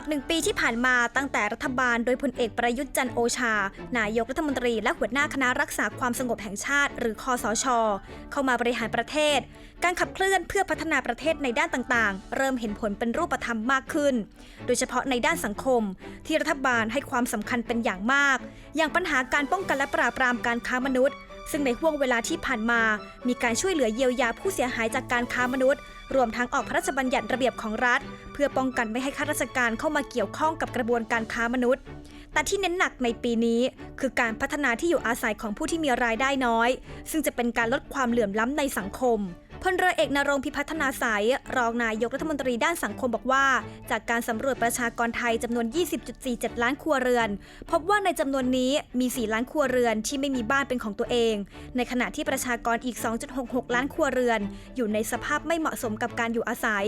อดหนึ่งปีที่ผ่านมาตั้งแต่รัฐบาลโดยพลเอกประยุทธ์จันโอชา นายกรัฐมนตรีและหัวหน้าคณะรักษาความสงบแห่งชาติ หรือคอสช เข้ามาบริหารประเทศ การขับเคลื่อนเพื่อพัฒนาประเทศในด้านต่างๆ เริ่มเห็นผลเป็นรูปธรรมมากขึ้น โดยเฉพาะในด้านสังคม ที่รัฐบาลให้ความสำคัญเป็นอย่างมาก อย่างปัญหาการป้องกันและปราบปรามการค้ามนุษย์ ซึ่งในห่วงเวลาที่ผ่านมา มีการช่วยเหลือเยียวยาผู้เสียหายจากการค้ามนุษย์ รวมทั้งออกพระราชบัญญัติระเบียบของรัฐ เพื่อป้องกันไม่ให้ข้าราชการเข้ามาเกี่ยวข้องกับกระบวนการค้ามนุษย์ แต่ที่เน้นหนักในปีนี้ คือการพัฒนาที่อยู่อาศัยของผู้ที่มีรายได้น้อย ซึ่งจะเป็นการลดความเหลื่อมล้ำในสังคม พลเรือเอกนรงพิพัฒนาสายรองนายกรัฐมนตรีด้านสังคมบอกว่า จากการสำรวจประชากรไทยจำนวน 20.47 ล้านครัวเรือน พบว่าในจำนวนนี้มี 4 ล้านครัวเรือนที่ไม่มีบ้านเป็นของตัวเอง ในขณะที่ประชากรอีก 2.66 ล้านครัวเรือน อยู่ในสภาพไม่เหมาะสมกับการอยู่อาศัย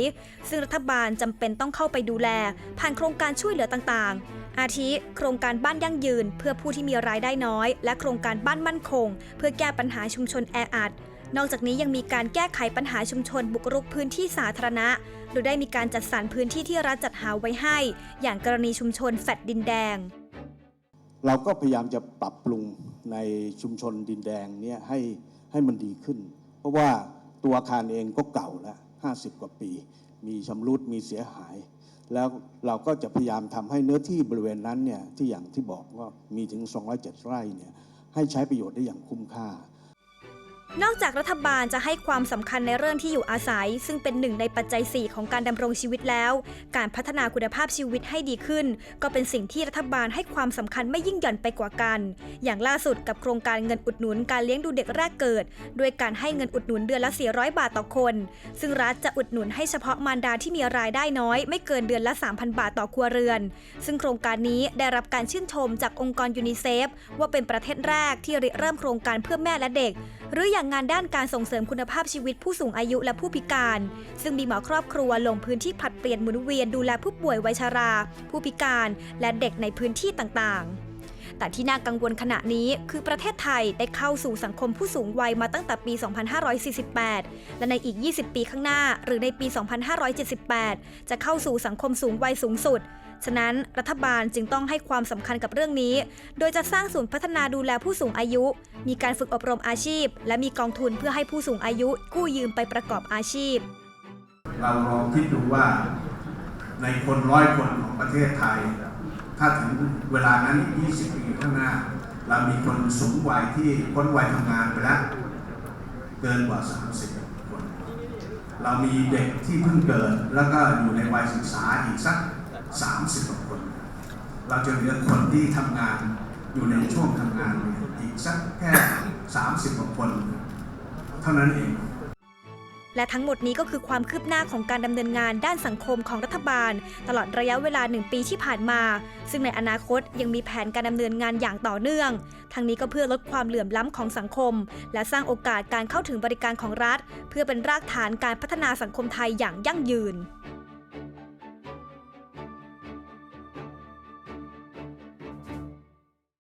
ซึ่งรัฐบาลจำเป็นต้องเข้าไปดูแล ผ่านโครงการช่วยเหลือต่างๆ อาทิ โครงการบ้านยั่งยืน เพื่อผู้ที่มีรายได้น้อย และโครงการบ้านมั่นคง เพื่อแก้ปัญหาชุมชนแออัด นอกจากนี้ยังมีการแก้ไขปัญหาชุมชนบุกรุกพื้นที่สาธารณะ โดยได้มีการจัดสรรพื้นที่ที่รัฐจัดหาไว้ให้ อย่างกรณีชุมชนแฟดดินแดง เราก็พยายามจะปรับปรุงในชุมชนดินแดงเนี่ยให้ให้มันดีขึ้น เพราะว่าตัวอาคารเองก็เก่าแล้ว50 กว่าปี มีชำรุดมีเสียหาย แล้วเราก็จะพยายามทำให้เนื้อที่บริเวณนั้นเนี่ยที่อย่างที่บอกว่ามีถึง 207 ไร่เนี่ยให้ใช้ประโยชน์ได้อย่างคุ้มค่า นอกจากรัฐบาลจะให้ความสำคัญในเรื่องที่อยู่อาศัย ซึ่งเป็นหนึ่งในปัจจัย 4 ของการดำรงชีวิตแล้ว การพัฒนาคุณภาพชีวิตให้ดีขึ้น ก็เป็นสิ่งที่รัฐบาลให้ความสำคัญไม่ยิ่งหย่อนไปกว่ากัน อย่างล่าสุดกับโครงการเงินอุดหนุนการเลี้ยงดูเด็กแรกเกิด ด้วยการให้เงินอุดหนุนเดือนละ 400 บาทต่อคน ซึ่งรัฐจะอุดหนุนให้เฉพาะมารดาที่มีรายได้น้อย ไม่เกินเดือนละ 3,000 บาทต่อครัวเรือน ซึ่งโครงการนี้ได้รับการชื่นชมจากองค์กรยูนิเซฟว่าเป็นประเทศแรกที่ริเริ่มโครงการเพื่อแม่และเด็ก หรืออย่างงานด้านการส่งเสริมคุณภาพชีวิตผู้สูงอายุและผู้พิการ ซึ่งมีหมอครอบครัวลงพื้นที่ผลัดเปลี่ยนหมุนเวียนดูแลผู้ป่วยวัยชรา ผู้พิการและเด็กในพื้นที่ต่างๆแต่ที่น่ากังวลขณะนี้คือประเทศไทยได้เข้าสู่สังคมผู้สูงวัยมาตั้งแต่ปี 2548 และในอีก 20 ปีข้างหน้า หรือในปี 2578 จะเข้าสู่สังคมสูงวัยสูงสุด ฉะนั้นรัฐบาลจึงต้องให้ความสำคัญกับเรื่องนี้ โดยจะสร้างศูนย์พัฒนาดูแลผู้สูงอายุ มีการฝึกอบรมอาชีพ และมีกองทุนเพื่อให้ผู้สูงอายุกู้ยืมไปประกอบอาชีพ เราลองคิดดูว่าในคนร้อยคนของประเทศไทย ถ้าถึงเวลานั้นอีก20 ปีข้างหน้า เรามีคนสูงวัยที่พ้นวัยทำงานไปแล้วเกินกว่า 30 คน เรามีเด็กที่เพิ่งเกิดแล้วก็อยู่ในวัยศึกษาอีกสัก 30กว่าคน เราจะเหลือคนที่ทำงานอยู่ในช่วงทำงานนี่ยอีกสักแค่ 30กว่าคน เท่านั้นเองและทั้งหมดนี้ก็คือความคืบหน้าของการดำเนินงานด้านสังคมของรัฐบาล ตลอดระยะเวลาหนึ่งปีที่ผ่านมา ซึ่งในอนาคตยังมีแผนการดำเนินงานอย่างต่อเนื่อง ทั้งนี้ก็เพื่อลดความเหลื่อมล้ำของสังคม และสร้างโอกาสการเข้าถึงบริการของรัฐ เพื่อเป็นรากฐานการพัฒนาสังคมไทยอย่างยั่งยืน